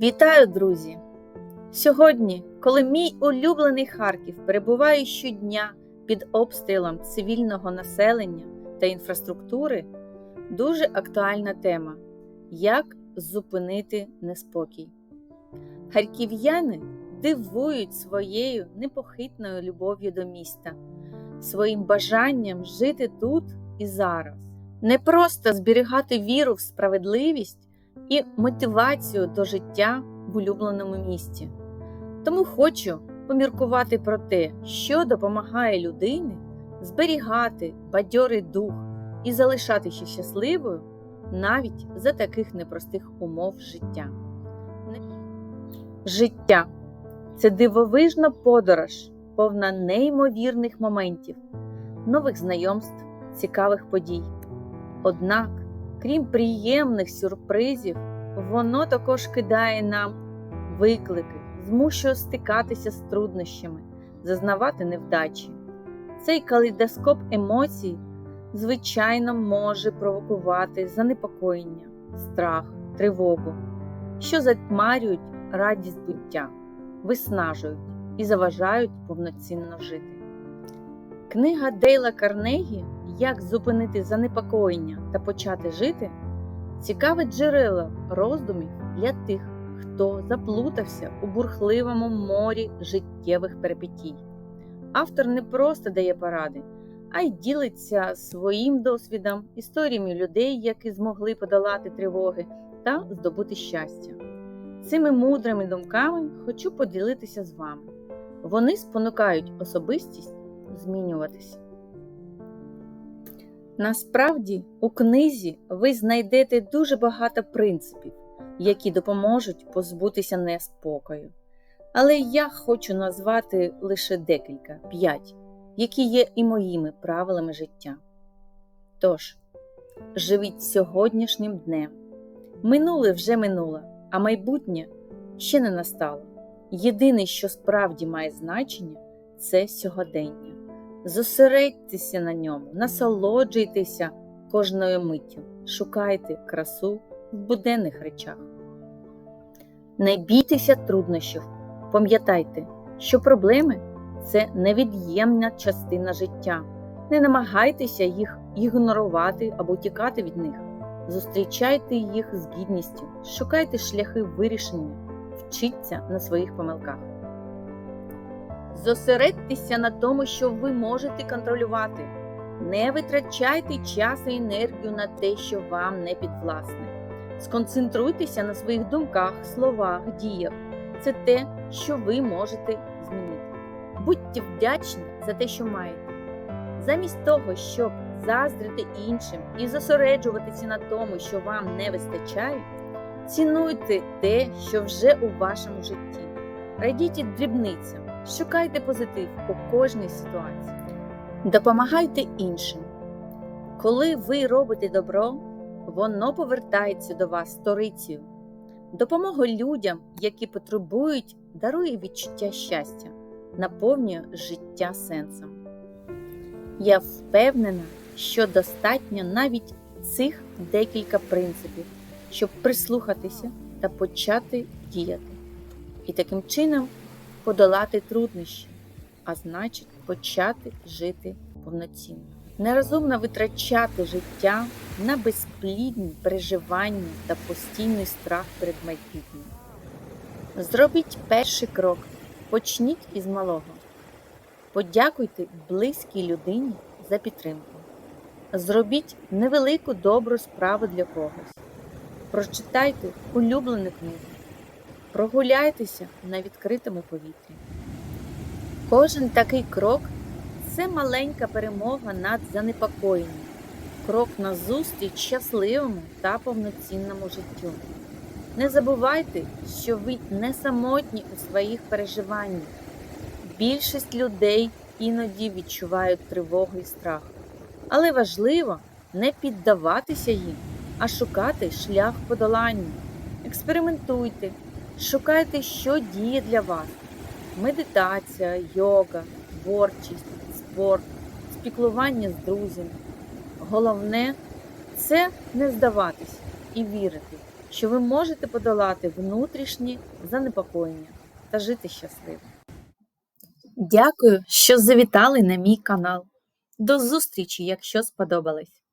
Вітаю, друзі! Сьогодні, коли мій улюблений Харків перебуває щодня під обстрілом цивільного населення та інфраструктури, дуже актуальна тема як зупинити неспокій. Харків'яни дивують своєю непохитною любов'ю до міста, своїм бажанням жити тут і зараз, не просто зберігати віру в справедливість і мотивацію до життя в улюбленому місті. Тому хочу поміркувати про те, що допомагає людині зберігати бадьорий дух і залишатися щасливою навіть за таких непростих умов життя. Життя це дивовижна подорож, повна неймовірних моментів, нових знайомств, цікавих подій. Однак, крім приємних сюрпризів, воно також кидає нам виклики, змушує стикатися з труднощами, зазнавати невдачі. Цей калейдоскоп емоцій, звичайно, може провокувати занепокоєння, страх, тривогу, що затьмарюють радість буття, виснажують і заважають повноцінно жити. Книга Дейла Карнегі Як зупинити занепокоєння та почати жити цікаве джерело роздумів для тих, хто заплутався у бурхливому морі життєвих перипетій. Автор не просто дає поради, а й ділиться своїм досвідом, історіями людей, які змогли подолати тривоги та здобути щастя. Цими мудрими думками хочу поділитися з вами. Вони спонукають особистість змінюватися. Насправді, у книзі ви знайдете дуже багато принципів, які допоможуть позбутися неспокою. Але я хочу назвати лише декілька п'ять, які є і моїми правилами життя. Тож, живіть сьогоднішнім днем. Минуле вже минуло, а майбутнє ще не настало. Єдине, що справді має значення, це сьогодення. Зосередьтеся на ньому, насолоджуйтеся кожною миттю, шукайте красу в буденних речах. Не бійтеся труднощів, пам'ятайте, що проблеми це невід'ємна частина життя. Не намагайтеся їх ігнорувати або тікати від них. Зустрічайте їх з гідністю, шукайте шляхи вирішення, вчіться на своїх помилках. Зосередьтеся на тому, що ви можете контролювати. Не витрачайте час і енергію на те, що вам не підвласне. Сконцентруйтеся на своїх думках, словах, діях. Це те, що ви можете змінити. Будьте вдячні за те, що маєте. Замість того, щоб заздрити іншим і зосереджуватися на тому, що вам не вистачає, цінуйте те, що вже у вашому житті. Радіть дрібницям. Шукайте позитив у кожній ситуації. Допомагайте іншим. Коли ви робите добро, воно повертається до вас сторицею. Допомога людям, які потребують, дарує відчуття щастя, наповнює життя сенсом. Я впевнена, що достатньо навіть цих декілька принципів, щоб прислухатися та почати діяти. І таким чином подолати труднощі, а значить, почати жити повноцінно. Нерозумно витрачати життя на безплідні переживання та постійний страх перед майбутнім. Зробіть перший крок, почніть із малого. Подякуйте близькій людині за підтримку. Зробіть невелику добру справу для когось. Прочитайте улюблену книгу. Прогуляйтеся на відкритому повітрі. Кожен такий крок це маленька перемога над занепокоєнням, крок назустріч щасливому та повноцінному життю. Не забувайте, що ви не самотні у своїх переживаннях. Більшість людей іноді відчувають тривогу і страх. Але важливо не піддаватися їм, а шукати шлях подолання. Експериментуйте. Шукайте, що діє для вас: медитація, йога, творчість, спорт, спіклування з друзями. Головне це не здаватись і вірити, що ви можете подолати внутрішні занепокоєння та жити щасливо. Дякую, що завітали на мій канал. До зустрічі, якщо сподобалось!